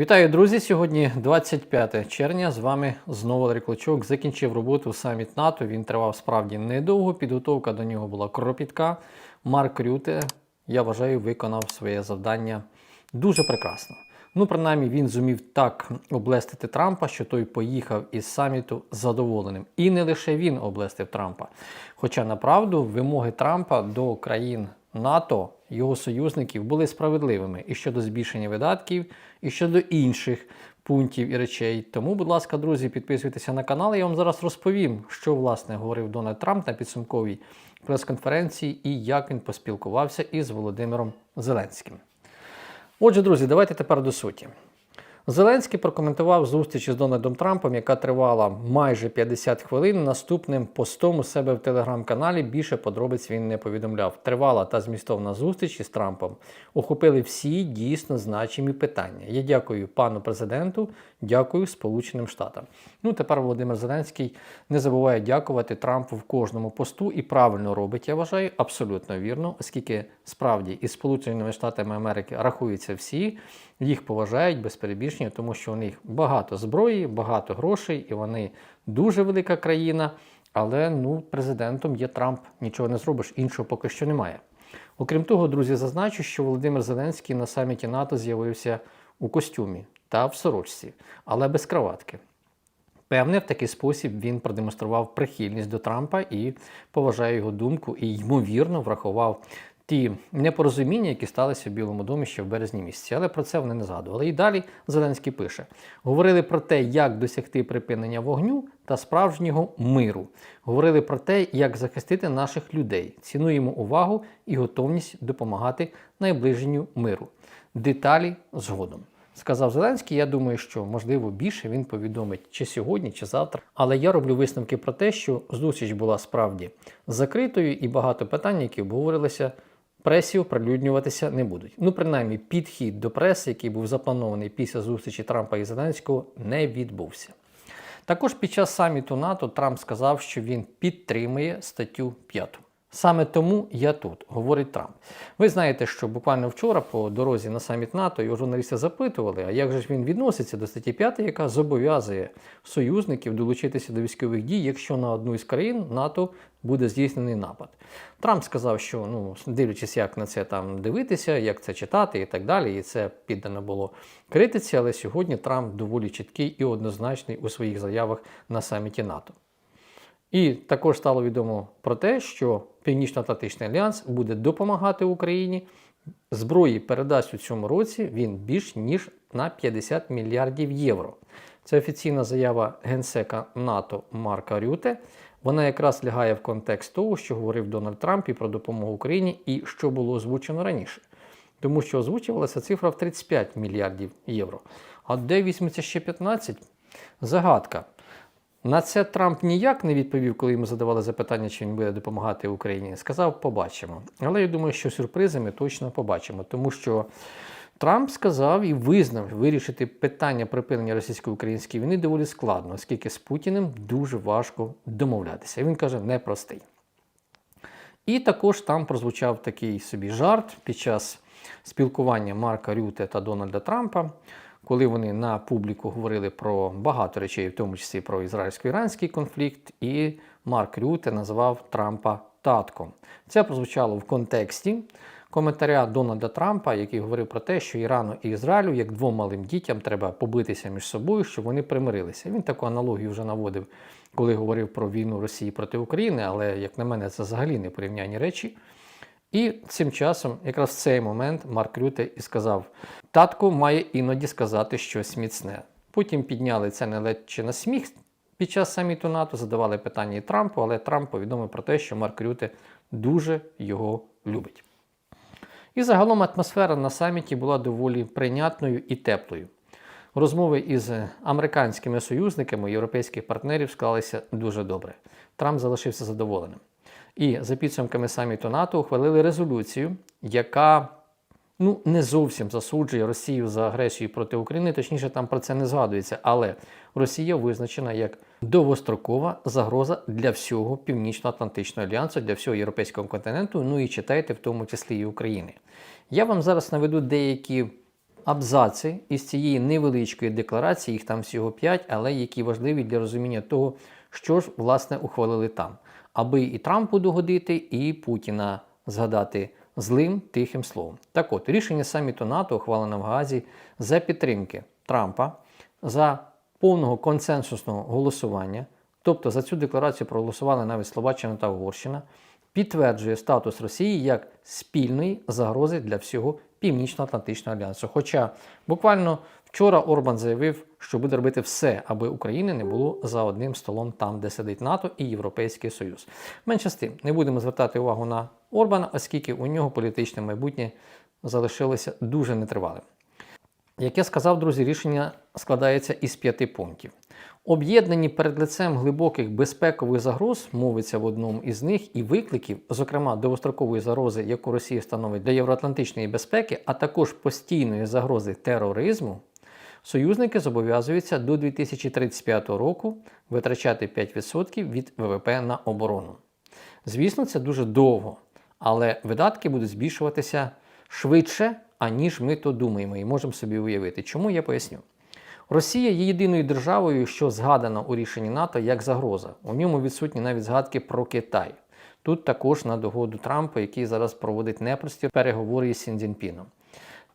Вітаю, друзі! Сьогодні 25 червня. З вами знову Олег Клочок. Закінчив роботу саміт НАТО. Він тривав справді недовго. Підготовка до нього була кропітка. Марк Рюте, я вважаю, виконав своє завдання дуже прекрасно. Ну, принаймні, він зумів так облестити Трампа, що той поїхав із саміту задоволеним. І не лише він облестив Трампа. Хоча направду вимоги Трампа до країн НАТО, його союзників, були справедливими і щодо збільшення видатків, і щодо інших пунктів і речей. Тому, будь ласка, друзі, підписуйтеся на канал. Я вам зараз розповім, що власне говорив Дональд Трамп на підсумковій прес-конференції і як він поспілкувався із Володимиром Зеленським. Отже, друзі, давайте тепер до суті. Зеленський прокоментував зустріч із Дональдом Трампом, яка тривала майже 50 хвилин. Наступним постом у себе в телеграм-каналі більше подробиць він не повідомляв. Тривала та змістовна зустріч із Трампом охопили всі дійсно значимі питання. Я дякую пану президенту, дякую Сполученим Штатам. Ну тепер Володимир Зеленський не забуває дякувати Трампу в кожному посту і правильно робить, я вважаю, абсолютно вірно, оскільки справді із Сполученими Штатами Америки рахуються всі, їх поважають без перебільшення, тому що у них багато зброї, багато грошей, і вони дуже велика країна. Але ну, президентом є Трамп, нічого не зробиш, іншого поки що немає. Окрім того, друзі, зазначу, що Володимир Зеленський на саміті НАТО з'явився у костюмі та в сорочці, але без кроватки. Певне, в такий спосіб він продемонстрував прихильність до Трампа і поважає його думку, і ймовірно врахував ті непорозуміння, які сталися в Білому домі ще в березні місяці. Але про це вони не згадували. І далі Зеленський пише: говорили про те, як досягти припинення вогню та справжнього миру. Говорили про те, як захистити наших людей. Цінуємо увагу і готовність допомагати найближенню миру. Деталі згодом. Сказав Зеленський, я думаю, що можливо більше він повідомить чи сьогодні, чи завтра. Але я роблю висновки про те, що зустріч була справді закритою, і багато питань, які обговорилися, пресі оприлюднюватися не будуть. Ну, принаймні, підхід до преси, який був запланований після зустрічі Трампа і Зеленського, не відбувся. Також під час саміту НАТО Трамп сказав, що він підтримує статтю 5. Саме тому я тут, говорить Трамп. Ви знаєте, що буквально вчора по дорозі на саміт НАТО його журналісти запитували, а як же ж він відноситься до статті 5, яка зобов'язує союзників долучитися до військових дій, якщо на одну із країн НАТО буде здійснений напад. Трамп сказав, що ну, дивлячись, як на це там дивитися, як це читати і так далі, і це піддано було критиці, але сьогодні Трамп доволі чіткий і однозначний у своїх заявах на саміті НАТО. І також стало відомо про те, що Північно-Атлантичний альянс буде допомагати Україні. Зброї передасть у цьому році він більш ніж на 50 мільярдів євро. Це офіційна заява генсека НАТО Марка Рюте. Вона якраз лягає в контекст того, що говорив Дональд Трамп і про допомогу Україні, і що було озвучено раніше. Тому що озвучувалася цифра в 35 мільярдів євро. А де візьметься ще 15? Загадка. На це Трамп ніяк не відповів, коли йому задавали запитання, чи він буде допомагати Україні. Сказав, побачимо. Але я думаю, що сюрпризи ми точно побачимо, тому що Трамп сказав і визнав вирішити питання припинення російсько-української війни доволі складно, оскільки з Путіним дуже важко домовлятися. Він каже, непростий. І також там прозвучав такий собі жарт під час спілкування Марка Рюте та Дональда Трампа коли вони на публіку говорили про багато речей, в тому числі про ізраїльсько-іранський конфлікт, і Марк Рюте назвав Трампа татком. Це прозвучало в контексті коментаря Дональда Трампа, який говорив про те, що Ірану і Ізраїлю, як двом малим дітям, треба побитися між собою, щоб вони примирилися. Він таку аналогію вже наводив, коли говорив про війну Росії проти України, але, як на мене, це взагалі не порівнянні речі. І цим часом, якраз в цей момент, Марк Рюте і сказав: татко має іноді сказати щось міцне. Потім підняли це не ледь чи на сміх під час саміту НАТО, задавали питання і Трампу, але Трамп повідомив про те, що Марк Рюте дуже його любить. І загалом атмосфера на саміті була доволі прийнятною і теплою. Розмови із американськими союзниками європейських партнерів склалися дуже добре. Трамп залишився задоволеним. І за підсумками саміту НАТО ухвалили резолюцію, яка ну, не зовсім засуджує Росію за агресію проти України, точніше, там про це не згадується. Але Росія визначена як довгострокова загроза для всього Північно-Атлантичного альянсу, для всього європейського континенту. Ну і читайте, в тому числі і України. Я вам зараз наведу деякі абзаци із цієї невеличкої декларації, їх там всього 5, але які важливі для розуміння того, що ж власне ухвалили там, аби і Трампу догодити, і Путіна згадати злим тихим словом. Так от, рішення саміту НАТО ухвалено в Газі за підтримки Трампа, за повного консенсусного голосування, тобто за цю декларацію проголосували навіть Словаччина та Угорщина, підтверджує статус Росії як спільної загрози для всього Північно-Атлантичного альянсу. Хоча буквально вчора Орбан заявив, що буде робити все, аби України не було за одним столом там, де сидить НАТО і Європейський Союз. Менше з тим, не будемо звертати увагу на Орбана, оскільки у нього політичне майбутнє залишилося дуже нетривалим. Як я сказав, друзі, рішення складається із п'яти пунктів. Об'єднані перед лицем глибоких безпекових загроз, мовиться в одному із них, і викликів, зокрема довгострокової загрози, яку Росія становить для євроатлантичної безпеки, а також постійної загрози тероризму, союзники зобов'язуються до 2035 року витрачати 5% від ВВП на оборону. Звісно, це дуже довго, але видатки будуть збільшуватися швидше, аніж ми то думаємо, і можемо собі уявити. Чому я поясню? Росія є єдиною державою, що згадана у рішенні НАТО як загроза. У ньому відсутні навіть згадки про Китай. Тут також на догоду Трампа, який зараз проводить непрості переговори із Сіндзінпіном.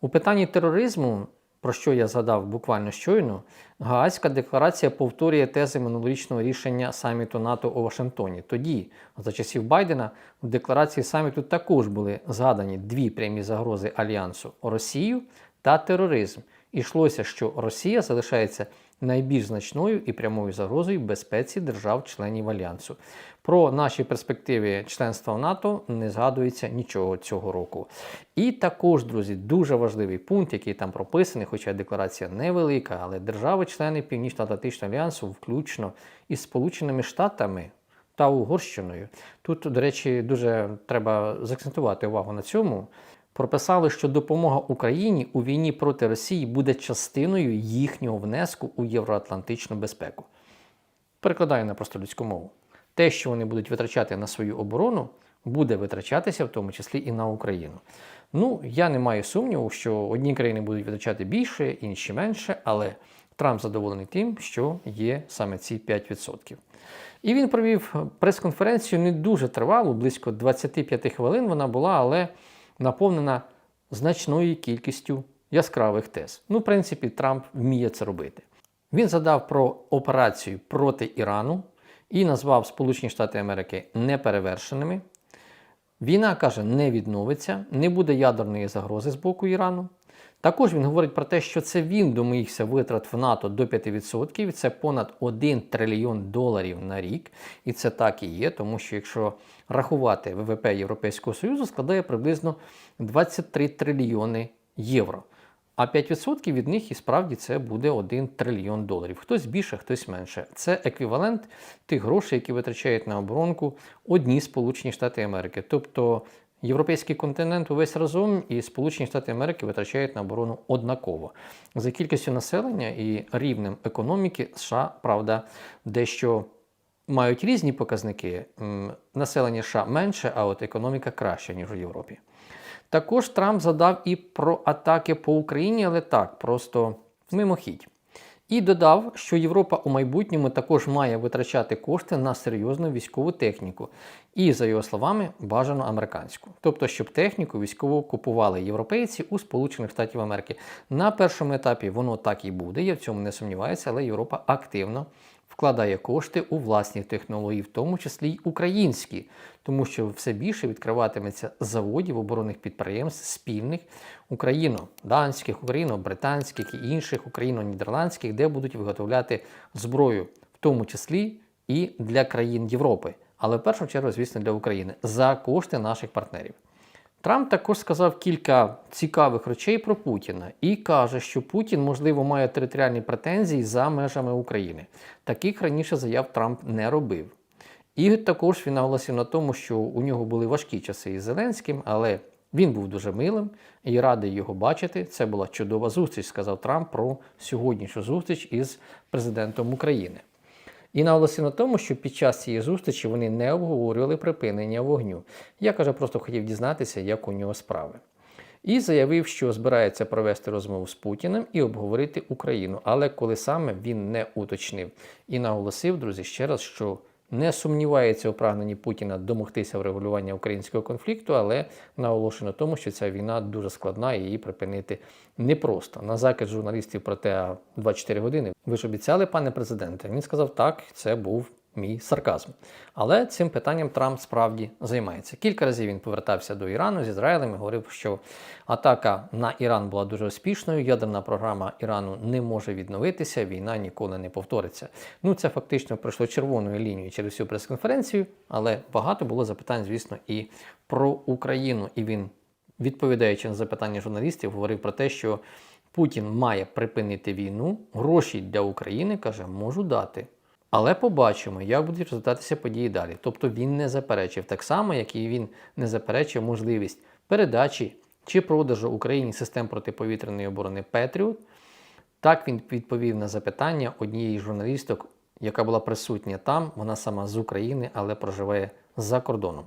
У питанні тероризму, про що я згадав буквально щойно, Гаазька декларація повторює тези минулорічного рішення саміту НАТО у Вашингтоні. Тоді, за часів Байдена, в декларації саміту також були згадані дві прямі загрози альянсу Росію та тероризм. Ішлося, що Росія залишається найбільш значною і прямою загрозою безпеці держав-членів альянсу. Про наші перспективи членства в НАТО не згадується нічого цього року. І також, друзі, дуже важливий пункт, який там прописаний, хоча декларація невелика, але держави-члени Північно-Атлантичного альянсу, включно із Сполученими Штатами. Та Угорщиною. Тут, до речі, дуже треба заакцентувати увагу на цьому прописали, що допомога Україні у війні проти Росії буде частиною їхнього внеску у євроатлантичну безпеку. Перекладаю на простолюдську мову. Те, що вони будуть витрачати на свою оборону, буде витрачатися в тому числі і на Україну. Ну, я не маю сумніву, що одні країни будуть витрачати більше, інші менше, але Трамп задоволений тим, що є саме ці 5%. І він провів прес-конференцію не дуже тривалу, близько 25 хвилин вона була, але наповнена значною кількістю яскравих тез. Ну, в принципі, Трамп вміє це робити. Він задав про операцію проти Ірану і назвав Сполучені Штати Америки неперевершеними. Війна каже, не відновиться, не буде ядерної загрози з боку Ірану. Також він говорить про те, що це він домігся витрат в НАТО до 5%, це понад 1 трильйон доларів на рік. І це так і є, тому що якщо рахувати ВВП Європейського Союзу, складає приблизно 23 трильйони євро. А 5% від них і справді це буде 1 трильйон доларів. Хтось більше, хтось менше. Це еквівалент тих грошей, які витрачають на оборонку одні Сполучені Штати Америки. Тобто Європейський континент увесь разом і Сполучені Штати Америки витрачають на оборону однаково. За кількістю населення і рівнем економіки США, правда, дещо мають різні показники. Населення США менше, а от економіка краща, ніж у Європі. Також Трамп задав і про атаки по Україні, але так, просто мимохідь. І додав, що Європа у майбутньому також має витрачати кошти на серйозну військову техніку. І, за його словами, бажано американську. Тобто, щоб техніку військову купували європейці у Сполучених Штатів Америки. На першому етапі воно так і буде, я в цьому не сумніваюся, але Європа активно вкладає кошти у власні технології, в тому числі й українські, тому що все більше відкриватиметься заводів оборонних підприємств спільних україно-данських, україно-британських і інших україно-нідерландських, де будуть виготовляти зброю, в тому числі і для країн Європи, але в першу чергу, звісно, для України за кошти наших партнерів. Трамп також сказав кілька цікавих речей про Путіна і каже, що Путін, можливо, має територіальні претензії за межами України. Таких раніше заяв Трамп не робив. І також він наголосив на тому, що у нього були важкі часи із Зеленським, але він був дуже милим і радий його бачити. Це була чудова зустріч, сказав Трамп про сьогоднішню зустріч із президентом України. І наголосив на тому, що під час цієї зустрічі вони не обговорювали припинення вогню. Я каже, просто хотів дізнатися, як у нього справи. і заявив, що збирається провести розмову з Путіним і обговорити Україну. Але коли саме він не уточнив і наголосив, друзі, ще раз, що не сумнівається у прагненні Путіна домогтися врегулювання українського конфлікту, але наголошено на тому, що ця війна дуже складна і її припинити непросто. На закид журналістів про те, а 24 години. Ви ж обіцяли, пане президенте? Він сказав, так, це був мій сарказм. Але цим питанням Трамп справді займається. Кілька разів він повертався до Ірану з Ізраїлем і говорив, що атака на Іран була дуже успішною. Ядерна програма Ірану не може відновитися, війна ніколи не повториться. Ну, це фактично пройшло червоною лінією через всю прес-конференцію, але багато було запитань, звісно, і про Україну. І він, відповідаючи на запитання журналістів, говорив про те, що Путін має припинити війну, гроші для України каже, можу дати. Але побачимо, як будуть розвиватися події далі. Тобто він не заперечив так само, як і він не заперечив можливість передачі чи продажу Україні систем протиповітряної оборони Петріот. Так він відповів на запитання однієї журналісток, яка була присутня там. Вона сама з України, але проживає за кордоном.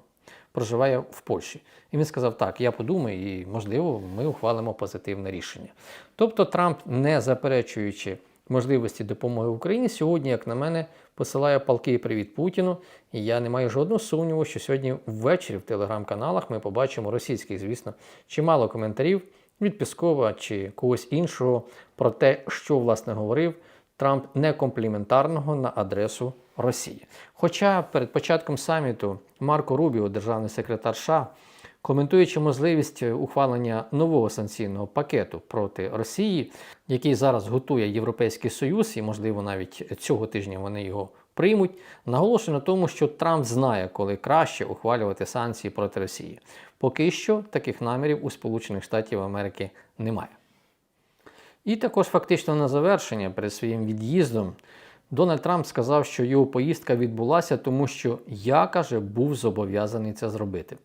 Проживає в Польщі. І він сказав: так, я подумаю, і можливо, ми ухвалимо позитивне рішення. Тобто Трамп, не заперечуючи можливості допомоги Україні, сьогодні, як на мене, посилає палкий привіт Путіну. І я не маю жодного сумніву, що сьогодні ввечері в телеграм-каналах ми побачимо російських, звісно, чимало коментарів від Піскова чи когось іншого про те, що власне говорив Трамп некомпліментарного на адресу Росії. Хоча перед початком саміту Марко Рубіо, державний секретар США, коментуючи можливість ухвалення нового санкційного пакету проти Росії, який зараз готує Європейський Союз, і, можливо, навіть цього тижня вони його приймуть, наголошує на тому, що Трамп знає, коли краще ухвалювати санкції проти Росії. Поки що таких намірів у Сполучених Штатів Америки немає. І також фактично на завершення перед своїм від'їздом Дональд Трамп сказав, що його поїздка відбулася, тому що я каже, був зобов'язаний це зробити.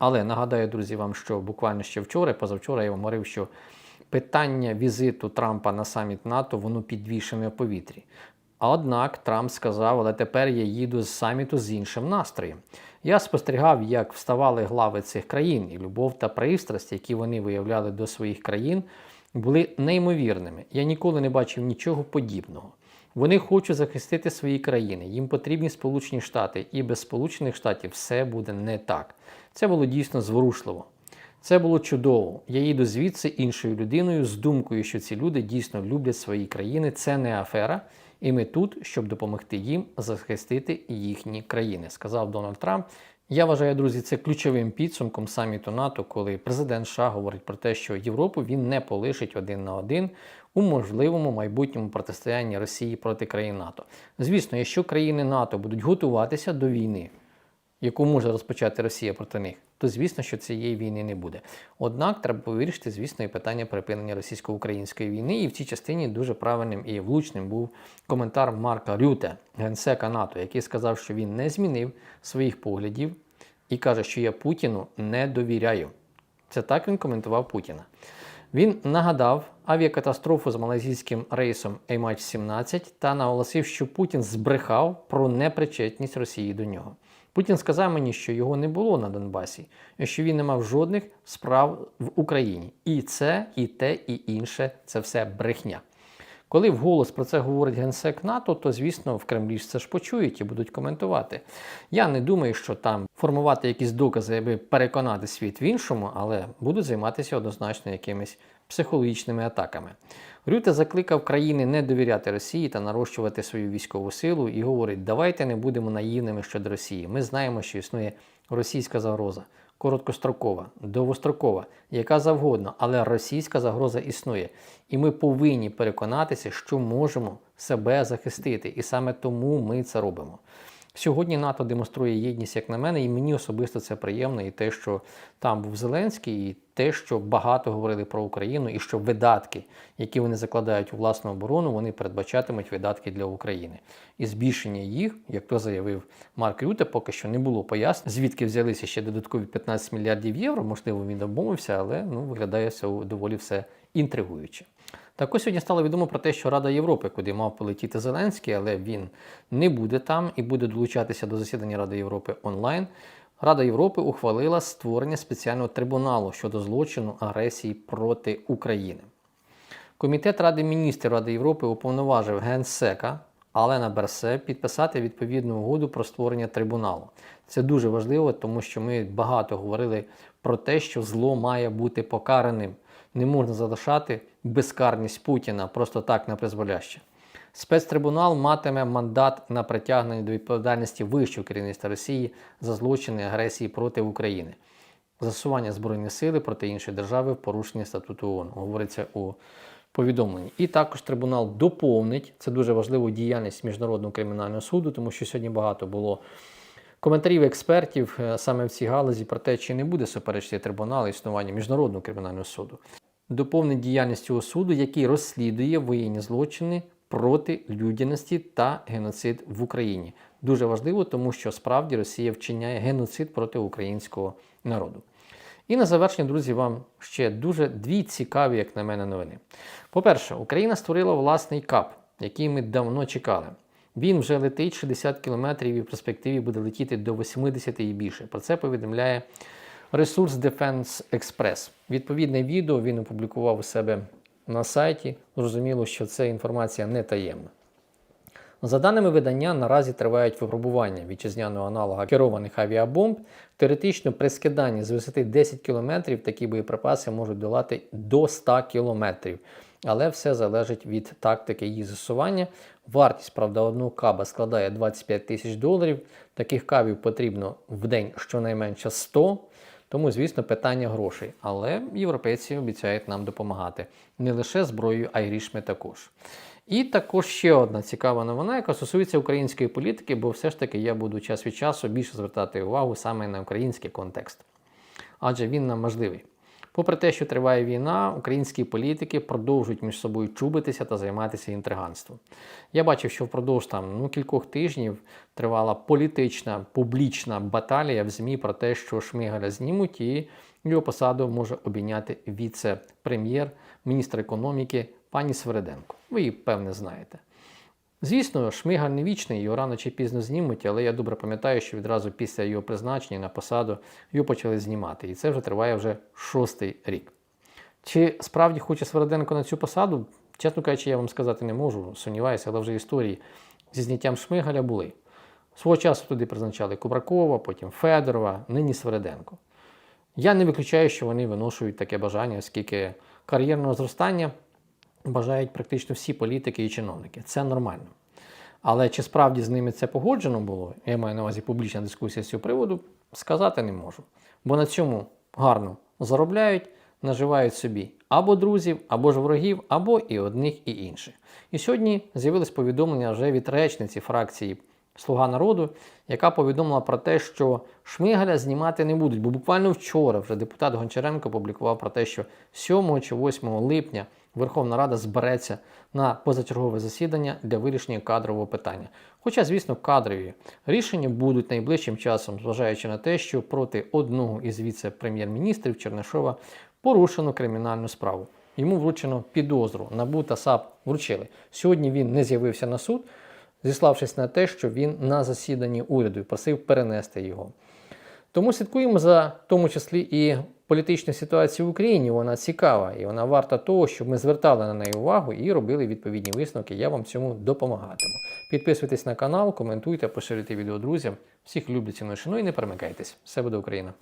Але нагадаю, друзі, вам, що буквально ще вчора, позавчора я вам говорив, що питання візиту Трампа на саміт НАТО воно підвішене в повітрі. Однак Трамп сказав, але тепер я їду з саміту з іншим настроєм. Я спостерігав, як вставали глави цих країн, і любов та пристрасть, які вони виявляли до своїх країн, були неймовірними. Я ніколи не бачив нічого подібного. Вони хочуть захистити свої країни, їм потрібні Сполучені Штати, і без Сполучених Штатів все буде не так. Це було дійсно зворушливо. Це було чудово. Я їду звідси іншою людиною з думкою, що ці люди дійсно люблять свої країни. Це не афера, і ми тут, щоб допомогти їм захистити їхні країни, сказав Дональд Трамп. Я вважаю, друзі, це ключовим підсумком саміту НАТО, коли президент США говорить про те, що Європу він не полишить один на один у можливому майбутньому протистоянні Росії проти країн НАТО. Звісно, якщо країни НАТО будуть готуватися до війни, яку може розпочати Росія проти них, то звісно, що цієї війни не буде. Однак треба вирішити, звісно, і питання припинення російсько-української війни. І в цій частині дуже правильним і влучним був коментар Марка Рюте, генсека НАТО, який сказав, що він не змінив своїх поглядів і каже, що я Путіну не довіряю. Це так він коментував Путіна. Він нагадав авіакатастрофу з малазійським рейсом MH17 та наголосив, що Путін збрехав про непричетність Росії до нього. Путін сказав мені, що його не було на Донбасі, що він не мав жодних справ в Україні. І це, і те, і інше це все брехня. Коли вголос про це говорить генсек НАТО, то звісно в Кремлі ж це ж почують і будуть коментувати. Я не думаю, що там формувати якісь докази, аби переконати світ в іншому, але будуть займатися однозначно якимись психологічними атаками. Рюте закликав країни не довіряти Росії та нарощувати свою військову силу і говорить: давайте не будемо наївними щодо Росії. Ми знаємо, що існує російська загроза. Короткострокова, довгострокова, яка завгодно, але російська загроза існує. І ми повинні переконатися, що можемо себе захистити. І саме тому ми це робимо. Сьогодні НАТО демонструє єдність, як на мене, і мені особисто це приємно. І те, що там був Зеленський, і те, що багато говорили про Україну, і що видатки, які вони закладають у власну оборону, вони передбачатимуть видатки для України. І збільшення їх, як то заявив Марк Рюте, поки що не було пояснень, звідки взялися ще додаткові 15 мільярдів євро. Можливо, він домовився, але ну виглядає все доволі все інтригуюче. Також сьогодні стало відомо про те, що Рада Європи, куди мав полетіти Зеленський, але він не буде там і буде долучатися до засідання Ради Європи онлайн. Рада Європи ухвалила створення спеціального трибуналу щодо злочину агресії проти України. Комітет Ради міністрів Ради Європи уповноважив генсека Алена Берсе підписати відповідну угоду про створення трибуналу. Це дуже важливо, тому що ми багато говорили про те, що зло має бути покараним. Не можна залишати безкарність Путіна просто так на призволяще. Спецтрибунал матиме мандат на притягнення до відповідальності вищого керівництва Росії за злочини агресії проти України, засування збройної сили проти іншої держави в порушенні статуту ООН, говориться у повідомленні. І також трибунал доповнить це дуже важливу діяльність міжнародного кримінального суду, тому що сьогодні багато було коментарів експертів е, саме в цій галузі про те, чи не буде суперечити трибунал існування міжнародного кримінального суду. Доповнить діяльність цього суду, який розслідує воєнні злочини проти людяності та геноцид в Україні. Дуже важливо, тому що справді Росія вчиняє геноцид проти українського народу. І на завершення, друзі, вам ще дуже дві цікаві, як на мене, новини. По-перше, Україна створила власний КАП, який ми давно чекали. Він вже летить 60 кілометрів і в перспективі буде летіти до 80 і більше. Про це повідомляє ресурс Defense Express. Відповідне відео він опублікував у себе на сайті. Зрозуміло, що це інформація не таємна. За даними видання, наразі тривають випробування вітчизняного аналога керованих авіабомб. Теоретично при скиданні з висоти 10 км такі боєприпаси можуть долати до 100 км. Але все залежить від тактики її застосування. Вартість, правда, одного каба складає 25 тисяч доларів. Таких кабів потрібно в день щонайменше 100. Тому, звісно, питання грошей. Але європейці обіцяють нам допомагати не лише зброєю, а й рішми також. І також ще одна цікава новина, яка стосується української політики, бо все ж таки я буду час від часу більше звертати увагу саме на український контекст. Адже він нам важливий. Попри те, що триває війна, українські політики продовжують між собою чубитися та займатися інтриганством. Я бачив, що впродовж там ну, кількох тижнів тривала політична публічна баталія в ЗМІ про те, що Шмигаля знімуть і його посаду може обійняти віце-прем'єр, міністр економіки пані Свериденко. Ви її, певне, знаєте. Звісно, Шмигаль не вічний, його рано чи пізно знімуть, але я добре пам'ятаю, що відразу після його призначення на посаду його почали знімати. І це вже триває вже шостий рік. Чи справді хоче Свериденко на цю посаду? Чесно кажучи, я вам сказати не можу, сумніваюся, але вже історії зі зняттям Шмигаля були. Свого часу туди призначали Кубракова, потім Федорова, нині Свериденко. Я не виключаю, що вони виношують таке бажання, оскільки кар'єрного зростання бажають практично всі політики і чиновники. Це нормально. Але чи справді з ними це погоджено було, я маю на увазі публічна дискусія з цього приводу, сказати не можу. Бо на цьому гарно заробляють, наживають собі або друзів, або ж ворогів, або і одних, і інших. І сьогодні з'явилось повідомлення вже від речниці фракції Слуга народу, яка повідомила про те, що Шмигаля знімати не будуть. Бо буквально вчора вже депутат Гончаренко публікував про те, що 7 чи 8 липня Верховна Рада збереться на позачергове засідання для вирішення кадрового питання. Хоча, звісно, кадрові рішення будуть найближчим часом, зважаючи на те, що проти одного із віце-прем'єр-міністрів Чернишова порушено кримінальну справу. Йому вручено підозру. НАБУ та САП вручили. Сьогодні він не з'явився на суд, зіславшись на те, що він на засіданні уряду просив перенести його. Тому слідкуємо за тому числі і політичну ситуацію в Україні. Вона цікава і вона варта того, щоб ми звертали на неї увагу і робили відповідні висновки. Я вам цьому допомагатиму. Підписуйтесь на канал, коментуйте, поширюйте відео друзям. Всіх люблю ціную шану і не перемикайтесь. Все буде Україна!